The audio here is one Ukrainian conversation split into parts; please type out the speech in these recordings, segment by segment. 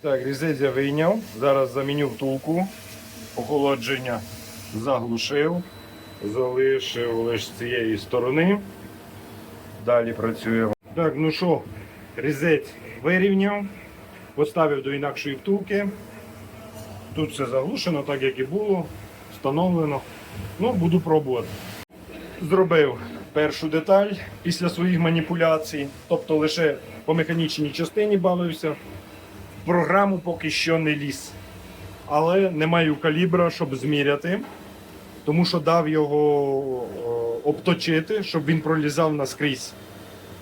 Так, різець я вийняв. Зараз заміню втулку. Охолодження заглушив. Залишив лише з цієї сторони. Далі працюємо. Так, ну що, різець вирівняв. Поставив до інакшої втулки. Тут все заглушено, так як і було. Встановлено. Ну, буду пробувати. Зробив першу деталь після своїх маніпуляцій, тобто лише по механічній частині бавився. Програму поки що не ліз. Але не маю калібра, щоб зміряти, тому що дав його е, обточити, щоб він пролізав наскрізь,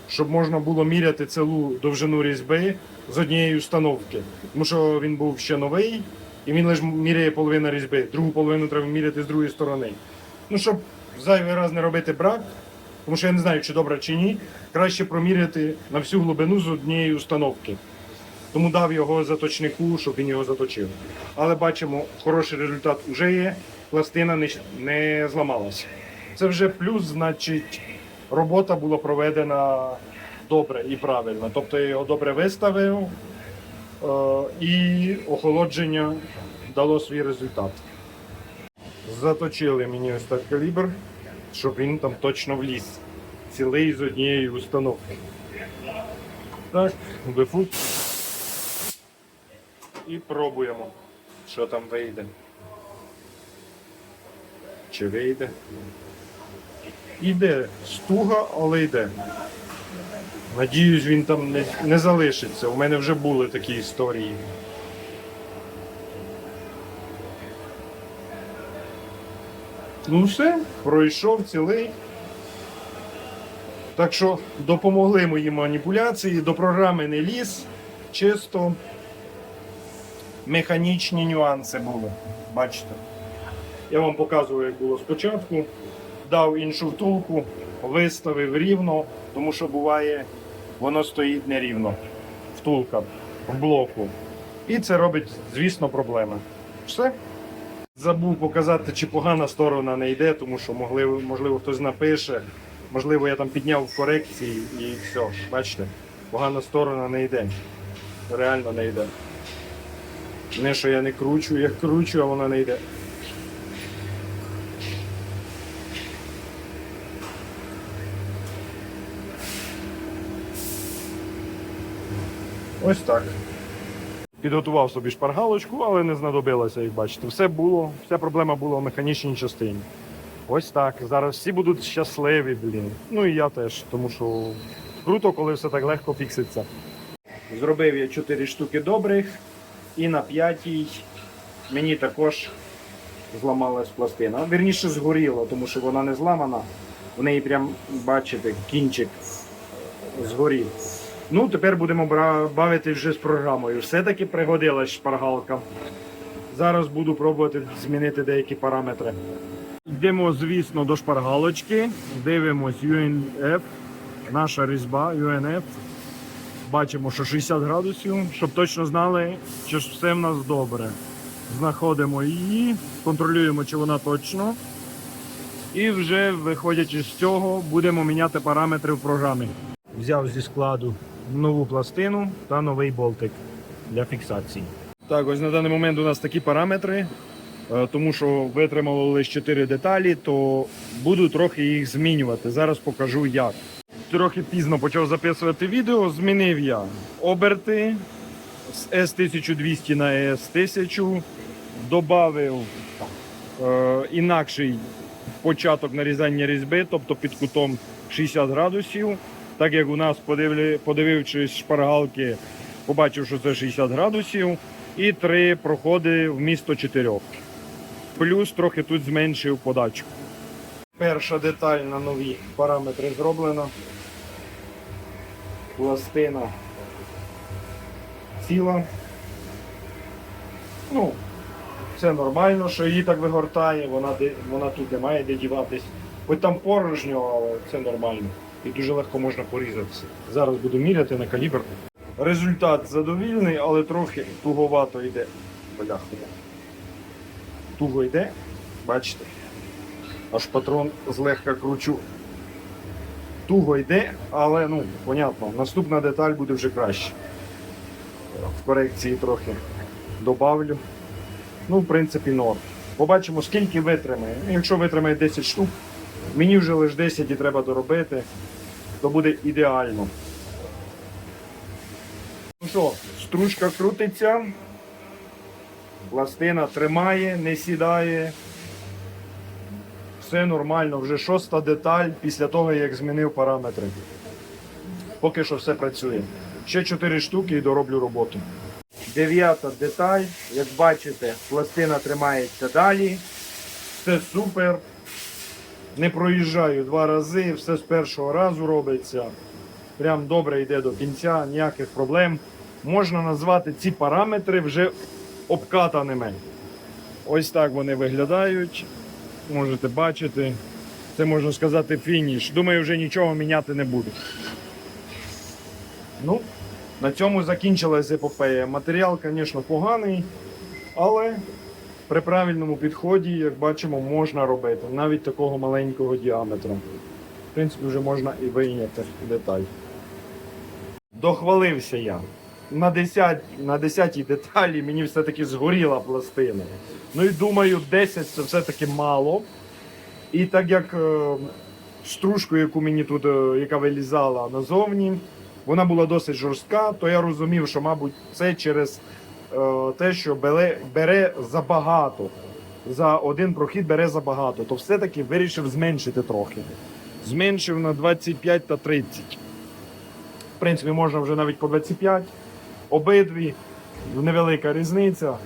щоб можна було міряти цілу довжину різьби з однієї установки. Тому що він був ще новий, і він лише міряє половину різьби, другу половину треба міряти з другої сторони. Ну, щоб зайвий раз не робити брак, тому що я не знаю, чи добре чи ні, краще проміряти на всю глибину з однієї установки. Тому дав його заточнику, щоб він його заточив. Але бачимо, хороший результат вже є, пластина не, не зламалася. Це вже плюс, значить, робота була проведена добре і правильно. Тобто я його добре виставив е, і охолодження дало свій результат. Заточили мені ось так калібр, щоб він там точно вліз. Цілий з однієї установки. Так, вифут. І пробуємо, що там вийде. Чи вийде? Іде стуга, але йде. Надіюсь, він там не, не залишиться. У мене вже були такі історії. Ну все, пройшов цілий. Так що допомогли мої маніпуляції, до програми не ліз, чисто механічні нюанси були. Бачите? Я вам показую, як було спочатку. Дав іншу втулку, виставив рівно, тому що буває, воно стоїть нерівно. Втулка в блоку. І це робить, звісно, проблеми. Все. Забув показати, чи погана сторона не йде, тому що можливо, можливо хтось напише. Можливо, я там підняв в корекції і все. Бачите, погана сторона не йде. Реально не йде. Не, що я не кручу, я кручу, а вона не йде. Ось так. Підготував собі шпаргалочку, але не знадобилося, як бачите. Все було, вся проблема була в механічній частині. Ось так. Зараз всі будуть щасливі, блін. Ну і я теж, тому що круто, коли все так легко фікситься. Зробив я 4 штуки добрих, і на п'ятій мені також зламалась пластина. Вірніше згоріло, тому що вона не зламана. В неї прям, бачите, кінчик згорів. Ну, тепер будемо бавити вже з програмою. Все-таки пригодилась шпаргалка. Зараз буду пробувати змінити деякі параметри. Йдемо, звісно, до шпаргалочки. Дивимось UNF, наша різьба UNF. Бачимо, що 60 градусів, щоб точно знали, чи ж все в нас добре. Знаходимо її, контролюємо, чи вона точно. І вже виходячи з цього, будемо міняти параметри в програмі. Взяв зі складу нову пластину та новий болтик для фіксації. Так, ось на даний момент у нас такі параметри. Е, Тому що витримало лише 4 деталі, то буду трохи їх змінювати. Зараз покажу як. Трохи пізно почав записувати відео. Змінив я оберти з S1200 на S1000. Добавив е, інакший початок нарізання різьби, тобто під кутом 60 градусів. Так як у нас подивившись шпаргалки, побачив, що це 60 градусів, і три проходи вмісто чотирьох. Плюс трохи тут зменшив подачу. Перша деталь на нові параметри зроблена. Пластина ціла. Ну, це нормально, що її так вигортає, вона, вона тут не має де діватись. Хоч там порожньо, але це нормально. І дуже легко можна порізатися. Зараз буду міряти на калібр. Результат задовільний, але трохи туговато йде. Бляха. Туго йде, бачите? Аж патрон злегка кручу. Туго йде, але ну, понятно, наступна деталь буде вже краще. В корекції трохи добавлю. Ну, в принципі, норм. Побачимо, скільки витримає. Ну, Якщо витримає 10 штук, мені вже лише 10 і треба доробити, то буде ідеально. Ну що, стружка крутиться, пластина тримає, не сідає. Все нормально, вже шоста деталь після того, як змінив параметри. Поки що все працює. Ще 4 штуки і дороблю роботу. Дев'ята деталь, як бачите, пластина тримається далі. Все супер. Не проїжджаю два рази, все з першого разу робиться. Прям добре йде до кінця, ніяких проблем. Можна назвати ці параметри вже обкатаними. Ось так вони виглядають. Можете бачити. Це можна сказати фініш. Думаю, вже нічого міняти не буду. Ну, на цьому закінчилась епопея. Матеріал, звісно, поганий, але при правильному підході, як бачимо, можна робити навіть такого маленького діаметру. В принципі, вже можна і вийняти деталь. Дохвалився я. На 10, на 10 деталі мені все-таки згоріла пластина. Ну і думаю, 10 це все-таки мало. І так як е, стружку, яку мені тут, е, яка вилізала назовні, вона була досить жорстка, то я розумів, що, мабуть, це через е, те, що бере, бере забагато. За один прохід бере забагато, то все-таки вирішив зменшити трохи. Зменшив на 25 та 30. В принципі, можна вже навіть по 25. Обидві невелика різниця.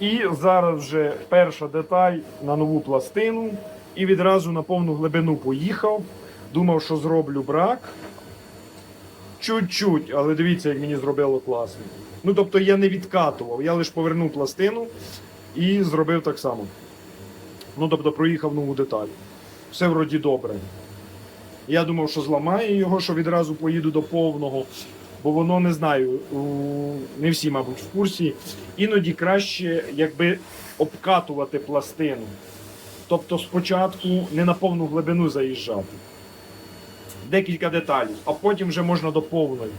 І зараз вже перша деталь на нову пластину. І відразу на повну глибину поїхав. Думав, що зроблю брак. Чуть-чуть, але дивіться, як мені зробило класно. Ну, тобто я не відкатував, я лише повернув пластину і зробив так само. Ну, тобто проїхав нову деталь. Все вроді добре. Я думав, що зламаю його, що відразу поїду до повного, бо воно не знаю, не всі, мабуть, в курсі. Іноді краще, якби обкатувати пластину. Тобто спочатку не на повну глибину заїжджати. Декілька деталей, а потім вже можна до повної.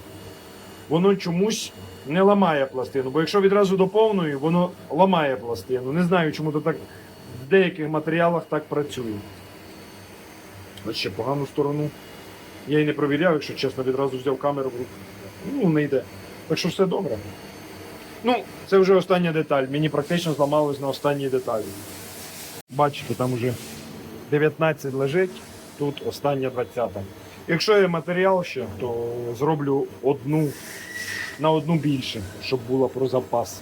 Воно чомусь не ламає пластину, бо якщо відразу до повної, воно ламає пластину. Не знаю, чому то так в деяких матеріалах так працює. Ось ще погану сторону. Я її не провіряв, якщо чесно, відразу взяв камеру в руку. Ну, не йде. Так що все добре. Ну, це вже остання деталь. Мені практично зламалось на останній деталі. Бачите, там вже 19 лежить, тут остання 20. Якщо є матеріал ще, то зроблю одну на одну більше, щоб було про запас.